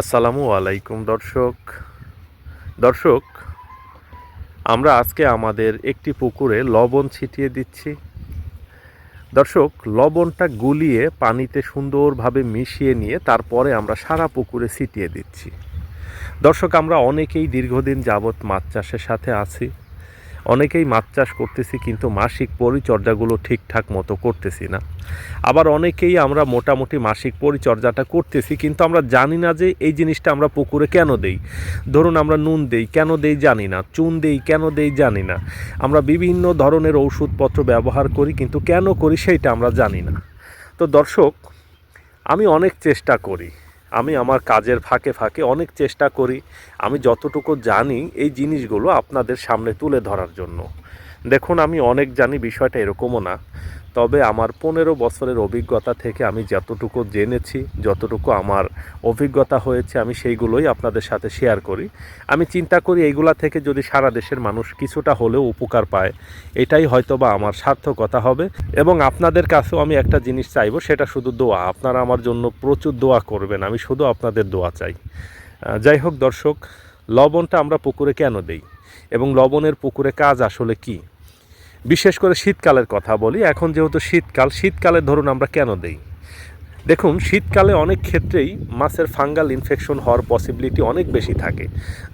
আসসালামু আলাইকুম, দর্শক। দর্শক, আমরা আজকে আমাদের একটি পুকুরে লবণ ছিটিয়ে দিচ্ছি। দর্শক, লবণটা গুলিয়ে পানিতে সুন্দরভাবে মিশিয়ে নিয়ে তারপরে আমরা সারা পুকুরে ছিটিয়ে দিচ্ছি। দর্শক, আমরা অনেকেই দীর্ঘদিন যাবৎ মাছ চাষের সাথে আছি। অনেকেই মাছ চাষ করতেছি, কিন্তু মাসিক পরিচর্যাগুলো ঠিকঠাক মতো করতেছি না। আবার অনেকেই আমরা মোটামুটি মাসিক পরিচর্যাটা করতেছি, কিন্তু আমরা জানি না যে এই জিনিসটা আমরা পুকুরে কেন দেই। ধরুন আমরা নুন দেই, কেন দেই জানি না। চুন দেই, কেন দেই জানি না। আমরা বিভিন্ন ধরনের ওষুধপত্র ব্যবহার করি, কিন্তু কেন করি সেইটা আমরা জানি না। তো দর্শক, আমি অনেক চেষ্টা করি। আমি আমার কাজের ফাঁকে ফাঁকে অনেক চেষ্টা করি। আমি যতটুকু জানি এই জিনিসগুলো আপনাদের সামনে তুলে ধরার জন্য। দেখুন, আমি অনেক জানি বিষয়টা এরকমও না, তবে আমার পনেরো বছরের অভিজ্ঞতা থেকে আমি যতটুকু জেনেছি, যতটুকু আমার অভিজ্ঞতা হয়েছে, আমি সেইগুলোই আপনাদের সাথে শেয়ার করি। আমি চিন্তা করি এইগুলা থেকে যদি সারা দেশের মানুষ কিছুটা হলেও উপকার পায়, এটাই হয়তোবা আমার সার্থকতা হবে। এবং আপনাদের কাছেও আমি একটা জিনিস চাইব, সেটা শুধু দোয়া। আপনারা আমার জন্য প্রচুর দোয়া করবেন, আমি শুধু আপনাদের দোয়া চাই। যাই হোক দর্শক, লবণটা আমরা পুকুরে কেন দেই? এবং লবণের পুকুরে কাজ আসলে কি? বিশেষ করে শীতকালের কথা বলি, এখন যেহেতু শীতকাল, শীতকালে ধরুন আমরা কেন দেই? দেখুন, শীতকালে অনেক ক্ষেত্রেই মাছের ফাঙ্গাল ইনফেকশন হওয়ার পসিবিলিটি অনেক বেশি থাকে।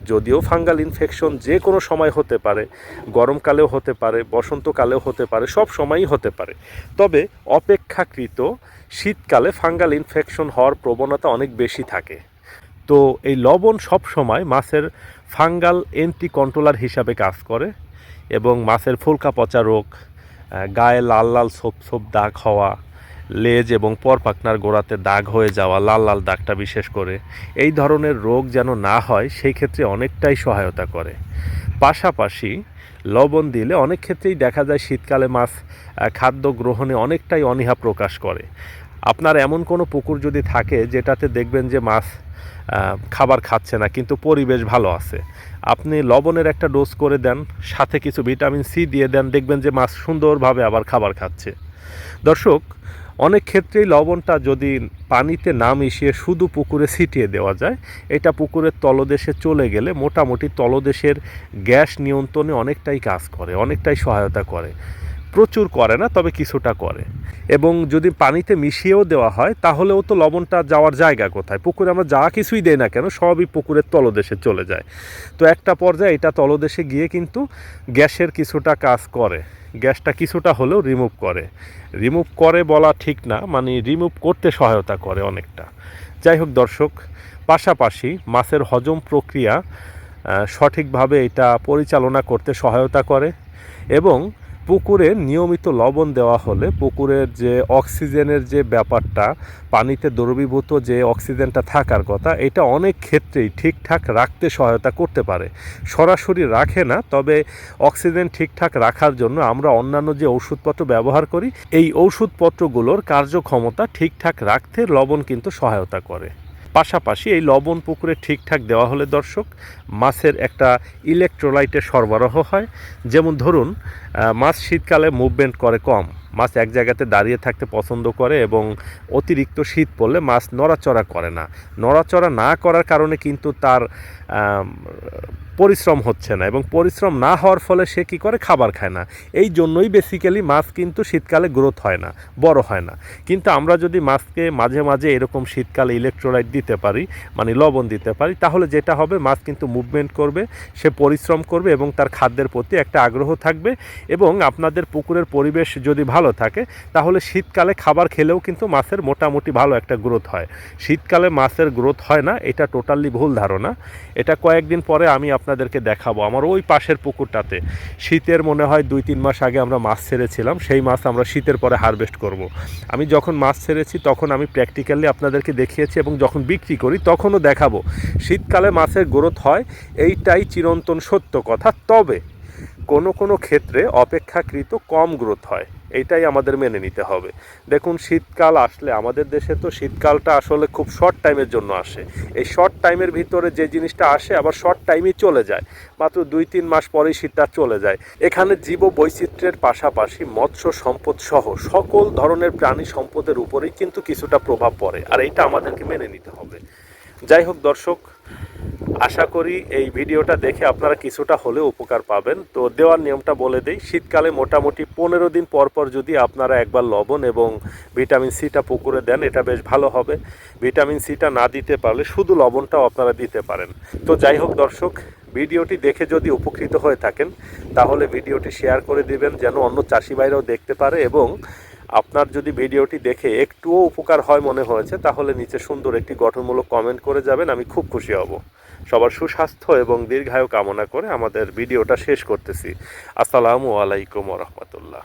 যদিও ফাঙ্গাল ইনফেকশন যে কোনো সময় হতে পারে, গরমকালেও হতে পারে, বসন্তকালেও হতে পারে, সব সময়ই হতে পারে। তবে অপেক্ষাকৃত শীতকালে ফাঙ্গাল ইনফেকশন হওয়ার প্রবণতা অনেক বেশি থাকে। তো এই লবণ সব সময় মাছের ফাঙ্গাল এন্টি কন্ট্রোলার হিসাবে কাজ করে। এবং মাছের ফুলকা পচা রোগ গায়ে লাল লাল ছোপ ছোপ দাগ হওয়া, লেজ এবং পরপাকনার গোড়াতে দাগ হয়ে যাওয়া, লাল লাল দাগটা বিশেষ করে, এই ধরনের রোগ যেন না হয়, সেই ক্ষেত্রে অনেকটাই সহায়তা করে। পাশাপাশি লবণ দিলে অনেক ক্ষেত্রেই দেখা যায় শীতকালে মাছ খাদ্য গ্রহণে অনেকটাই অনীহা প্রকাশ করে। আপনার এমন কোনো পুকুর যদি থাকে যেটাতে দেখবেন যে মাছ খাবার খাচ্ছে না, কিন্তু পরিবেশ ভালো আছে। আপনি লবণের একটা ডোজ করে দেন, সাথে কিছু ভিটামিন সি দিয়ে দেন, দেখবেন যে মাছ সুন্দরভাবে আবার খাবার খাচ্ছে। দর্শক, অনেক ক্ষেত্রেই লবণটা যদি পানিতে না মিশিয়ে শুধু পুকুরে ছিটিয়ে দেওয়া যায়, এটা পুকুরের তলদেশে চলে গেলে মোটামুটি তলদেশের গ্যাস নিয়ন্ত্রণে অনেকটাই কাজ করে, অনেকটাই সহায়তা করে। প্রচুর করে না, তবে কিছুটা করে। এবং যদি পানিতে মিশিয়েও দেওয়া হয়, তাহলেও তো লবণটা যাওয়ার জায়গা কোথায়? পুকুরে আমরা যা কিছুই দেই না কেন, সবই পুকুরের তলদেশে চলে যায়। তো একটা পর্যায়ে এটা তলদেশে গিয়ে কিন্তু গ্যাসের কিছুটা কাজ করে। গ্যাসটা কিছুটা হলেও রিমুভ করে। রিমুভ করে বলা ঠিক না মানে রিমুভ করতে সহায়তা করে অনেকটা। যাই হোক দর্শক, পাশাপাশি মাছের হজম প্রক্রিয়া সঠিকভাবে এটা পরিচালনা করতে সহায়তা করে এবং পুকুরে নিয়মিত লবণ দেওয়া হলে পুকুরের যে অক্সিজেনের যে ব্যাপারটা, পানিতে দ্রবীভূত যে অক্সিজেনটা থাকার কথা, এটা অনেক ক্ষেত্রেই ঠিকঠাক রাখতে সহায়তা করতে পারে। সরাসরি রাখে না, তবে অক্সিজেন ঠিকঠাক রাখার জন্য আমরা অন্যান্য যে ওষুধপত্র ব্যবহার করি, এই ওষুধপত্রগুলোর কার্যক্ষমতা ঠিকঠাক রাখতে লবণ কিন্তু সহায়তা করে। পাশাপাশি এই লবণ পুকুরে ঠিকঠাক দেওয়া হলে দর্শক, মাছের একটা ইলেকট্রোলাইটের সরবরাহ হয়। যেমন ধরুন মাছ শীতকালে মুভমেন্ট করে কম। মাছ এক জায়গাতে দাঁড়িয়ে থাকতে পছন্দ করে এবং অতিরিক্ত শীত পড়লে মাছ নড়াচড়া করে না। নড়াচড়া না করার কারণে কিন্তু তার পরিশ্রম হচ্ছে না এবং পরিশ্রম না হওয়ার ফলে সে কী করে? খাবার খায় না। এই জন্যই বেসিক্যালি মাছ কিন্তু শীতকালে গ্রোথ হয় না, বড় হয় না। কিন্তু আমরা যদি মাছকে মাঝে মাঝে এরকম শীতকালে ইলেকট্রোলাইট দিতে পারি মানে লবণ দিতে পারি, তাহলে যেটা হবে, মাছ কিন্তু মুভমেন্ট করবে, সে পরিশ্রম করবে এবং তার খাদ্যের প্রতি একটা আগ্রহ থাকবে এবং আপনাদের পুকুরের পরিবেশ যদি ভালো থাকে, তাহলে শীতকালে খাবার খেলেও কিন্তু মাছের মোটামুটি ভালো একটা গ্রোথ হয়। শীতকালে মাছের গ্রোথ হয় না, এটা টোটালি ভুল ধারণা। এটা কয়েকদিন পরে আমি আপনাদেরকে দেখাবো। আমার ওই পাশের পুকুরটাতে, শীতের মনে হয় দুই তিন মাস আগে আমরা মাছ ছেড়েছিলাম, সেই মাছ আমরা শীতের পরে হারভেস্ট করব। আমি যখন মাছ ছেড়েছি, তখন আমি প্র্যাকটিক্যালি আপনাদেরকে দেখিয়েছি এবং যখন বিক্রি করি, তখনও দেখাবো। শীতকালে মাছের গ্রোথ হয়, এইটাই চিরন্তন সত্য কথা। তবে কোনো কোনো ক্ষেত্রে অপেক্ষাকৃত কম গ্রোথ হয়। এইটাই আমাদের মেনে নিতে হবে। দেখুন, শীতকাল আসলে আমাদের দেশে তো শীতকালটা আসলে খুব শর্ট টাইমের জন্য আসে। এই শর্ট টাইমের ভিতরে যে জিনিসটা আসে, আবার শর্ট টাইমেই চলে যায়। মাত্র দুই, তিন মাস পরেই শীতটা চলে যায়। এখানে জীব বৈচিত্র্যের পাশাপাশি মৎস্য সম্পদ সহ সকল ধরনের প্রাণী সম্পদের উপরেই কিন্তু কিছুটা প্রভাব পড়ে। আর এইটা আমাদেরকে মেনে নিতে হবে। যাই হোক দর্শক, আশা করি এই ভিডিওটা দেখে আপনারা কিছুটা হলেও উপকার পাবেন। তো দেওয়ার নিয়মটা বলে দেই, শীতকালে মোটামুটি পনেরো দিন পর পর যদি আপনারা একবার লবণ এবং ভিটামিন সিটা পুকুরে দেন, এটা বেশ ভালো হবে। ভিটামিন সিটা না দিতে পারলে শুধু লবণটাও আপনারা দিতে পারেন। তো যাই হোক দর্শক, ভিডিওটি দেখে যদি উপকৃত হয়ে থাকেন, তাহলে ভিডিওটি শেয়ার করে দিবেন, যেন অন্য চাষি ভাইরাও দেখতে পারে এবং আপনার যদি ভিডিওটি দেখে একটুও উপকার হয় মনে হয়েছে, তাহলে নিচে সুন্দর একটি গঠনমূলক কমেন্ট করে যাবেন, আমি খুব খুশি হব। সবার সুস্বাস্থ্য এবং দীর্ঘায়ু কামনা করে আমাদের ভিডিওটা শেষ করতেছি। আসসালামু আলাইকুম রহমতুল্লাহ।